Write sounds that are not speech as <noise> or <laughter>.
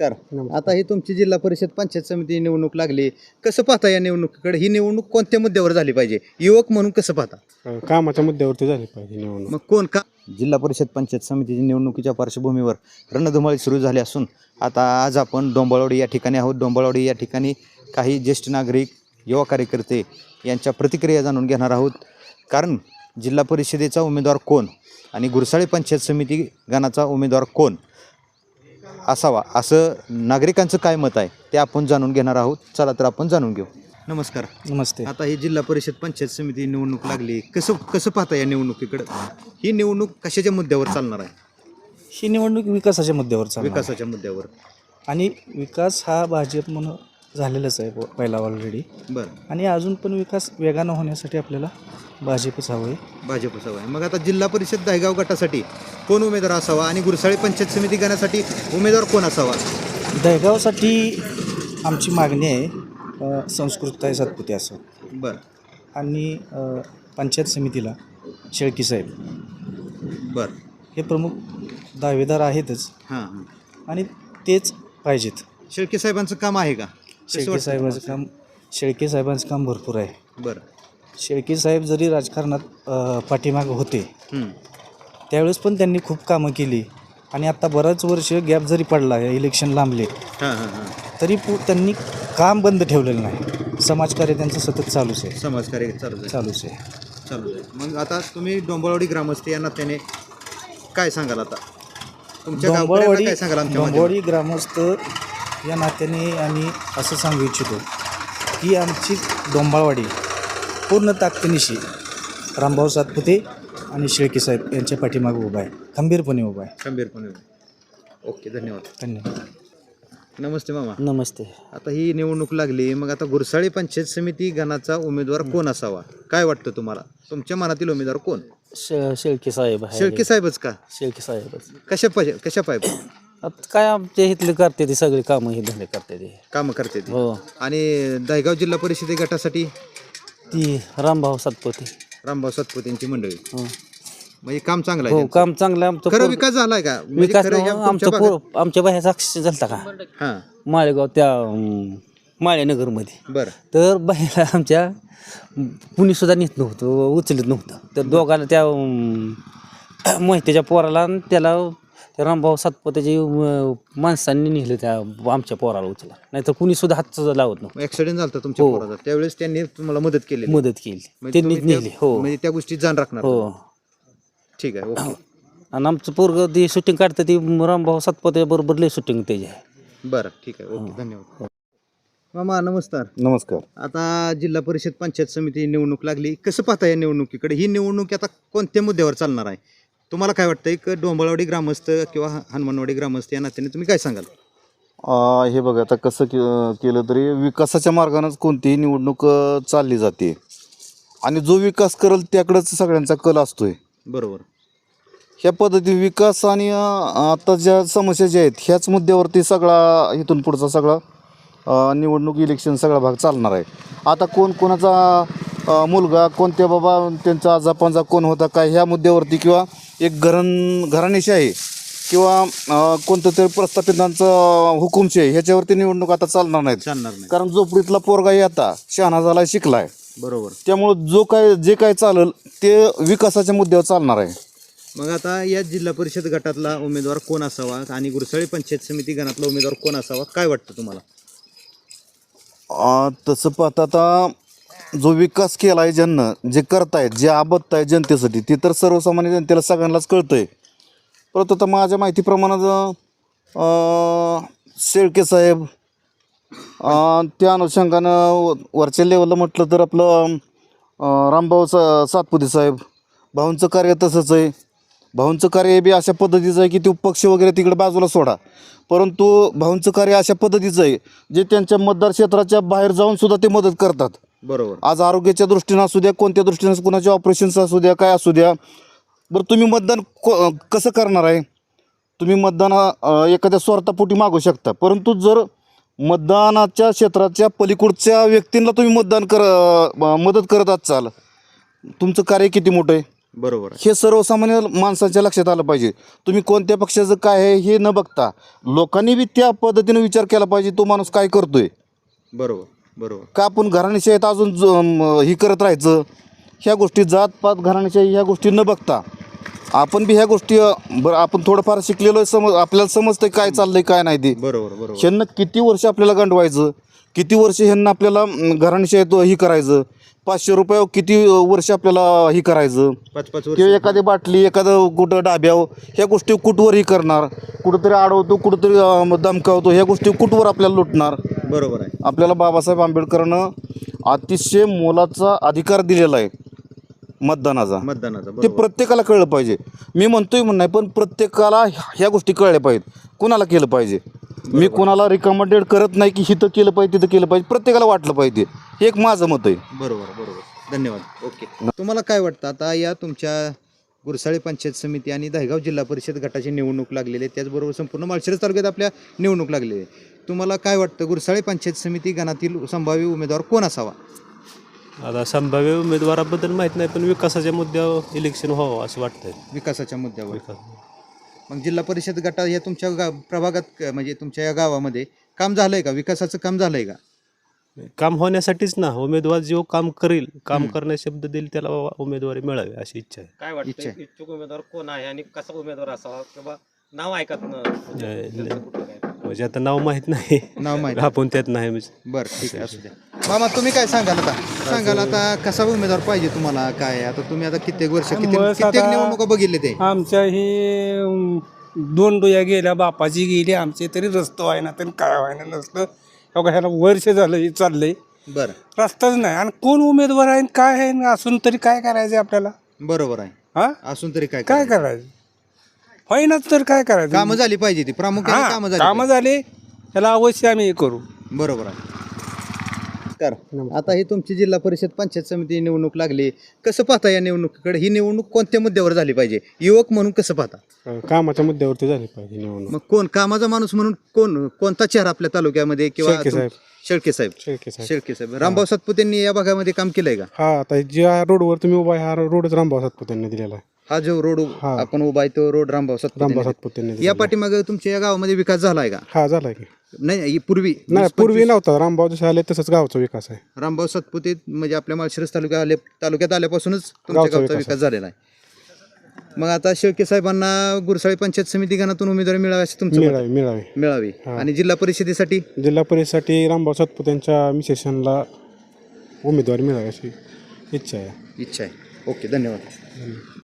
नमस्कार. आता ही तुमची जिल्हा परिषद पंचायत समिती निवडणूक लागली. कसं पाहता या निवडणुकीकडे? ही निवडणूक कोणत्या मुद्द्यावर झाली पाहिजे? युवक म्हणून कसं पाहता? अ, कामाच्या मुद्द्यावरती झाली पाहिजे निवडणूक. मग कोण? का? जिल्हा परिषद पंचायत समितीची निवडणुकीच्या पार्श्वभूमीवर रणधुमाळी सुरू झाली असून आता आज आपण डोंबाळवाडी या ठिकाणी आहोत. डोंबाळवाडी या ठिकाणी काही ज्येष्ठ नागरिक युवा कार्यकर्ते यांच्या प्रतिक्रिया जाणून घेणार आहोत. कारण जिल्हा परिषदेचा उमेदवार कोण आणि गुरसाळे पंचायत समिती गणाचा उमेदवार कोण असावा. असं नागरिकांचं काय मत आहे ते आपण जाणून घेणार आहोत. चला तर आपण जाणून घेऊ. नमस्कार. नमस्ते. आता ही जिल्हा परिषद पंचायत समिती निवडणूक लागली. कसं कसं पाहता या निवडणुकीकडे? ही निवडणूक कशाच्या मुद्द्यावर चालणार आहे? ही निवडणूक विकासाच्या मुद्द्यावर चालू विकासाच्या मुद्द्यावर. आणि विकास हा भाजप म्हणून झालेलाच आहे प- पहिला ऑलरेडी बरं. आणि अजून पण विकास वेगानं होण्यासाठी आपल्याला भाजपच हवं आहे भाजप आहे मग आता जिल्हा परिषद दहेगाव गटासाठी कोण उमेदवार असावा आणि गुरसाळी पंचायत समिती गणासाठी उमेदवार कोण असावा? दहगावसाठी आमची मागणी आहे अ, संस्कृतताई सातपुते असं. बरं. आणि अ, पंचायत समितीला शेळकी साहेब. बरं. हे प्रमुख दावेदार आहेतच. हां हां. आणि तेच पाहिजेत. शेळके साहेबांचं काम आहे का? शेळके साहेबांचं काम शेळके साहेबांचं काम भरपूर आहे? बरं. शेळके साहेब जरी राजकारणात अ, पाठीमागं होते हं. त्यावेळेस पण त्यांनी खूप कामं केली. आणि आता बराच वर्ष गॅप जरी पडला इलेक्शन लांबले हां हां हां. तरी पु त्यांनी काम बंद ठेवलेलं नाही. समाजकार्य त्यांचं सतत चालूच आहे. समाजकार्य चालू आहे. चालूच आहे. चालू आहे. मग आता तुम्ही डोंबळवाडी ग्रामस्थ या नात्याने काय सांगाल आता? तुमच्या गावकऱ्यांना डोंबरवाडी काय सांगाल आमच्या माध्यमातून? डोंबरवाडी ग्रामस्थ या नात्याने आम्ही असं सांगू इच्छितो की आमची डोंबाळवाडी पूर्ण ताकदीनिशी रामभाऊ सातपुते आणि शेळके साहेब यांच्या पाठीमागे उभा आहे. खंबीरपणे उभा आहे. खंबीरपणे ओके धन्यवाद. धन्यवाद. नमस्ते मामा. नमस्ते. आता ही निवडणूक लागली मग आता गुरसाळी पंचायत समिती गणाचा उमेदवार कोण असावा? काय वाटतं तुम्हाला? तुमच्या मनातील उमेदवार कोण? शे शेळके साहेब आहे शेळके साहेबच का? शेळके साहेबच. कशा पाहिजे कशा पाहिजे आता काय आमच्या इथले करते ते सगळे कामं हे धंदे करते ते. कामं करते ते. हो. आणि दहेगाव जिल्हा परिषदे गटासाठी? ती रामभाऊ सातपुते. रामभाऊ सातपुतेंची मंडळी. हो. म्हणजे काम चांगलं हो आहे काम चांगलं आहे. आमचं खरं पोर- विकास झालाय का? म्हणजे विकास खरं तुमच्या आमचं भागात- पोर आमच्या बाह्याचा अक्षर झालता का? हां. माळेगाव त्या अं, माळेनगरमध्ये. बरं. तर बाहेर आमच्या कुणी सुद्धा नेत नव्हतं उचलत नव्हतं. तर दोघांना त्या अं, मोहितेच्या पोराला आणि त्याला त्या रामभाऊ सातपुतेची अं, माणसांनी नेलं त्या आमच्या पोराला उचला नाहीतर कुणी सुद्धा हात सुद्धा लावत नव्हतं. ऍक्सिडेंट झाला तुमच्या हो. पोराचा. त्यावेळेस त्यांनी तुम्हाला मदत केली मदत केली. म्हणजे त्यांनीच तुम्ही त्या- नेली. हो. म्हणजे त्या गोष्टी जाण राखणार हो. ठीक आहे ओके. <clears throat> आणि आमचं पोरग ती शूटिंग काढतं ती रामभाऊ सातपुते बरोबर लय शूटिंग त्याची आहे. बरं ठीक आहे. ओके धन्यवाद. मामा नमस्कार. नमस्कार. आता जिल्हा परिषद पंचायत समिती निवडणूक लागली. कसं पाहता या निवडणुकीकडे? ही निवडणूक आता कोणत्या मुद्द्यावर चालणार आहे? तुम्हाला काय वाटतं एक डोंबळवाडी ग्रामस्थ किंवा हनुमानवाडी ग्रामस्थ या नात्याने तुम्ही काय सांगाल? आ, हे बघा आता कसं के केलं तरी विकासाच्या मार्गानेच कोणतीही निवडणूक अ, चालली जाते. आणि जो विकास करेल त्याकडेच सगळ्यांचा कल असतोय. बरोबर. ह्या पद्धती विकास आणि अ, आता ज्या समस्या ज्या आहेत ह्याच मुद्द्यावरती सगळा इथून पुढचा सगळा अ, निवडणूक इलेक्शन सगळा भाग चालणार आहे. आता कोण कोणाचा अ, मुलगा कोणत्या बाबा त्यांचा आजापंजा कोण होता काय ह्या मुद्द्यावरती किंवा एक घरण घराणेशाही किंवा अ, कोणतं तरी प्रस्थापितांचं हुकुमशाही ह्याच्यावरती निवडणूक आता चालणार नाहीत. चालणार नाही. कारण झोपडीतला पोरगाही आता शहाणा झाला शिकलाय. बरोबर. त्यामुळं जो काय जे काय चालेल ते विकासाच्या मुद्द्यावर चालणार आहे. मग आता या जिल्हा परिषद गटातला उमेदवार कोण असावा आणि गुरसाळी पंचायत समिती गणातला उमेदवार कोण असावा काय वाटतं तुम्हाला? तसं पाहता आता जो विकास केला आहे ज्यांनं जे करतायत जे आबदत आहे जनतेसाठी ते तर सर्वसामान्य जनतेला सगळ्यांनाच कळतं आहे परंतु आता माझ्या माहितीप्रमाणे शेळके साहेब त्या अनुषंगानं व- वरच्या लेवलला म्हटलं तर आपलं रामभाऊ सा सातपुते साहेब भाऊंचं कार्य तसंच आहे. भाऊंचं कार्य बी अशा पद्धतीचं आहे की ते पक्ष वगैरे तिकडे बाजूला सोडा. परंतु भाऊंचं कार्य अशा पद्धतीचं आहे जे त्यांच्या मतदार क्षेत्राच्या बाहेर जाऊनसुद्धा ते मदत करतात. बरोबर. आज आरोग्याच्या दृष्टीनं असू द्या कोणत्या दृष्टीनं कुणाचे ऑपरेशन्स असू द्या काय असू द्या बरं तुम्ही मतदान को कसं करणार आहे? तुम्ही मतदान एखाद्या स्वार्थापोटी मागू शकता परंतु जर मतदानाच्या क्षेत्राच्या पलीकडच्या व्यक्तींना तुम्ही मतदान कर मदत करत असाल तुमचं कार्य किती मोठं आहे? बरोबर हे सर्वसामान्य माणसाच्या लक्षात आलं पाहिजे. तुम्ही कोणत्या पक्षाचं काय आहे हे न बघता लोकांनी बी त्या पद्धतीने विचार केला पाहिजे तो माणूस काय करतोय? बरोबर. बरोबर. का आपण घराण्याशाहीत अजून ज- म, ही करत राहायचं? ह्या गोष्टी जातपात घराण्याशाही ह्या गोष्टी न बघता. आपण बी ह्या गोष्टी अ, बरं आपण थोडंफार शिकलेलो आहे, समज आपल्याला समजतंय काय चाललंय काय नाही ते. बरोबर बरोबर. ह्यांना किती वर्ष आपल्याला गंडवायचं? किती वर्ष ह्यांना आपल्याला घराण्याशाहीत ही करायचं? पाचशे रुपये किती वर्ष आपल्याला ही करायचं? पाच पाच वर्ष. किंवा एखादी बाटली एखादं कुठं डाब्यावर ह्या गोष्टी कुठवरही करणार? कुठंतरी अडवतो कुठंतरी अं, धमकावतो ह्या गोष्टी कुठवर आपल्याला लुटणार? बरोबर आहे. आपल्याला बाबासाहेब आंबेडकरांनं अतिशय मोलाचा अधिकार दिलेला आहे मतदानाचा. मतदानाचा ते प्रत्येकाला कळलं पाहिजे. मी म्हणतोय म्हणून नाही पण प्रत्येकाला ह्या गोष्टी कळल्या पाहिजेत. कुणाला केलं पाहिजे? मी कुणाला रिकमेंडेड करत नाही की हिथं केलं पाहिजे तिथं केलं पाहिजे. प्रत्येकाला वाटलं पाहिजे. हे एक माझं मत आहे. बरोबर बरोबर. धन्यवाद. ओके. तुम्हाला काय वाटतं? आता या तुमच्या गुरसाळे पंचायत समिती आणि दहेगाव जिल्हा परिषद गटाची निवडणूक लागलेली आहे. त्याचबरोबर संपूर्ण माळशिरस तालुक्यात आपल्या निवडणूक लागलेली आहे. तुम्हाला काय वाटतं? गुरसाळे पंचायत समिती गणातील संभाव्य उमेदवार कोण असावा? आता संभाव्य उमेदवाराबद्दल माहीत नाही पण विकासाच्या मुद्द्यावर इलेक्शन व्हावं असं वाटतंय. विकासाच्या मुद्द्यावर. विकास. मग जिल्हा परिषद गटा या तुमच्या गा प्रभागात क- म्हणजे तुमच्या या गावामध्ये काम झालंय का? विकासाचं काम झालंय का? काम होण्यासाठीच ना. उमेदवार जो काम करेल काम करण्याचे शब्द देईल त्याला उमेदवारी मिळावी अशी इच्छा आहे. काय इच्छा वाटतं आहे. इच्छुक उमेदवार कोण आहे आणि कसा उमेदवार असावा किंवा नाव ऐकत न नाही, कुठलं काय? म्हणजे आता नाव माहीत नाही. नाव माहिती आपण त्यात नाही. म्हणजे बरं ठीक आहे असू द्या. मामा तुम्ही काय सांगाल आता? सांगाल? आता कसा उमेदवार पाहिजे तुम्हाला? काय आता तुम्ही आता कित्येक वर्ष किती मग कित्येक निवडणुका बघितले ते. आमच्या ही अं, दोन डोया गेल्या बापाची गेली आमचे तरी रस्तो आहे ना तरी काय व्हायना नसतं. का, ह्याला वर्ष झालं हे चाललंय. बरं. रस्ताच नाही. आणि कोण उमेदवार आहे आणि काय आहे? आणि असून तरी काय करायचं आपल्याला? बरोबर आहे. हा? असून तरी काय काय करायचं? होईनाच तर काय करायचं? कामं झाली पाहिजे ती. प्रामुख्याने कामं झाली कामं झाले त्याला अवश्य आम्ही हे करू. पाहिजे. बरोबर आहे. कर आता ही तुमची जिल्हा परिषद पंचायत समिती निवडणूक लागली. कसं पाहता या निवडणुकीकडे? ही निवडणूक कोणत्या मुद्द्यावर झाली पाहिजे? युवक म्हणून कसं पाहता? कामाच्या मुद्द्यावरती झाली पाहिजे निवडणूक. मग कोण? कामाचा माणूस म्हणून कोण? कोणता चेहरा आपल्या तालुक्यामध्ये किंवा शेळके साहेब. शेळके साहेब. शेळके साहेब. शेळके साहेब. रामभाऊ सातपुतेंनी या भागामध्ये काम केलंय का? हा आता ज्या रोडवर तुम्ही उभा आहे हा रोडच रामभाऊ सातपुते यांनी दिलेला आहे. हा जो रोड हा. आपण उभा आहे तो रोड रामभाऊ रामभाऊ सातपुते सातपुते यांनी या दिलेला आहे. पाठीमागे तुमच्या या गावामध्ये विकास झालाय का? हा झालाय की. नाही ही पूर्वी. नाही वीस पूर्वी पंचवीस- नव्हता. रामभाऊ जसे आले तसंच गावचा विकास आहे. रामभाऊ सातपुते म्हणजे आपल्या माळशिरस तालुक्यात आले तालुक्यात आल्यापासूनच तुमच्या गावचा गावचा विकास विकास झालेला आहे. मग आता शेळके साहेबांना गुरसाळी पंचायत समिती गणातून उमेदवारी मिळावी अशी तुमचं मत? मिळावी मिळावी. मिळावी. आणि जिल्हा परिषदेसाठी? जिल्हा परिषदेसाठी रामभाऊ सातपुते यांच्या मिसेशनला उमेदवारी मिळावी अशी इच्छा आहे. इच्छा आहे. ओके धन्यवाद.